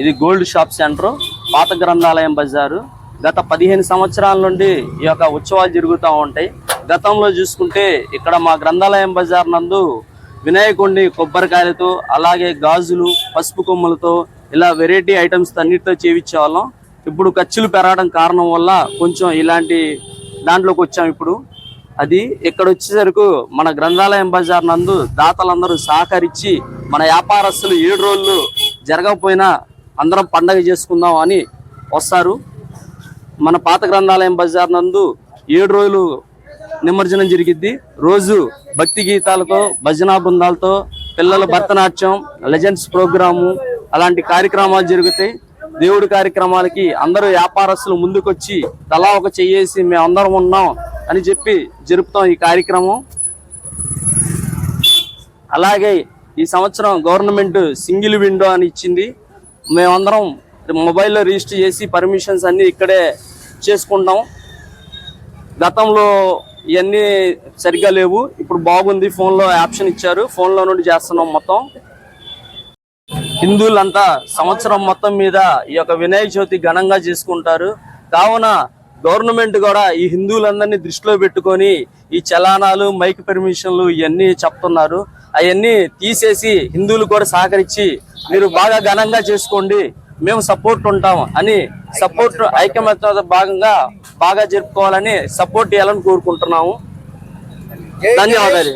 ఇది gold shop centre పాత గ్రంథాలయం బజారు. గత పదిహేను సంవత్సరాల నుండి ఈ యొక్క ఉత్సవాలు జరుగుతూ ఉంటాయి. గతంలో చూసుకుంటే ఇక్కడ మా గ్రంథాలయం బజార్ నందు వినాయకుడిని కొబ్బరికాయలతో అలాగే గాజులు పసుపు కొమ్మలతో ఇలా వెరైటీ ఐటమ్స్ అన్నిటితో చేయించేవాళ్ళం. ఇప్పుడు ఖర్చులు పెరగడం కారణం వల్ల కొంచెం ఇలాంటి దాంట్లోకి వచ్చాం ఇప్పుడు. అది ఇక్కడ వచ్చేసరికి మన గ్రంథాలయం బజార్ నందు దాతలందరూ సహకరించి మన వ్యాపారస్తులు ఏడు రోజులు జరగకపోయినా అందరం పండగ చేసుకుందాం అని వస్తారు. మన పాత గ్రంథాలయం బజార్ నందు ఏడు రోజులు నిమజ్జనం జరిగిద్ది. రోజు భక్తి గీతాలతో భజనా బృందాలతో పిల్లల భరతనాట్యం లెజెండ్స్ ప్రోగ్రాము అలాంటి కార్యక్రమాలు జరుగుతాయి. దేవుడి కార్యక్రమాలకి అందరూ వ్యాపారస్తులు ముందుకొచ్చి తలా ఒక చెయ్యేసి మేము అందరం ఉన్నాం అని చెప్పి జరుపుతాం ఈ కార్యక్రమం. అలాగే ఈ సంవత్సరం గవర్నమెంట్ సింగిల్ విండో అని ఇచ్చింది. మేమందరం మొబైల్లో రిజిస్టర్ చేసి పర్మిషన్స్ అన్నీ ఇక్కడే చేసుకుంటాం. గతంలో ఇవన్నీ సరిగ్గా లేవు. ఇప్పుడు బాగుంది. ఫోన్లో ఆప్షన్ ఇచ్చారు. ఫోన్లో నుండి చేస్తున్నాం మొత్తం. హిందువులంతా సంవత్సరం మొత్తం మీద ఈ యొక్క వినాయక చవితి ఘనంగా చేసుకుంటారు. కావున గవర్నమెంట్ కూడా ఈ హిందువులందరినీ దృష్టిలో పెట్టుకొని ఈ చలానాలు మైక్ పర్మిషన్లు ఇవన్నీ చెప్తున్నారు. అవన్నీ తీసేసి హిందువులు కూడా సహకరించి మీరు బాగా ఘనంగా చేసుకోండి మేము సపోర్ట్ ఉంటాం అని సపోర్ట్ ఐకమత్య భాగంగా బాగా జరుపుకోవాలని సపోర్ట్ చేయాలని కోరుకుంటున్నాము. ధన్యవాదాలు.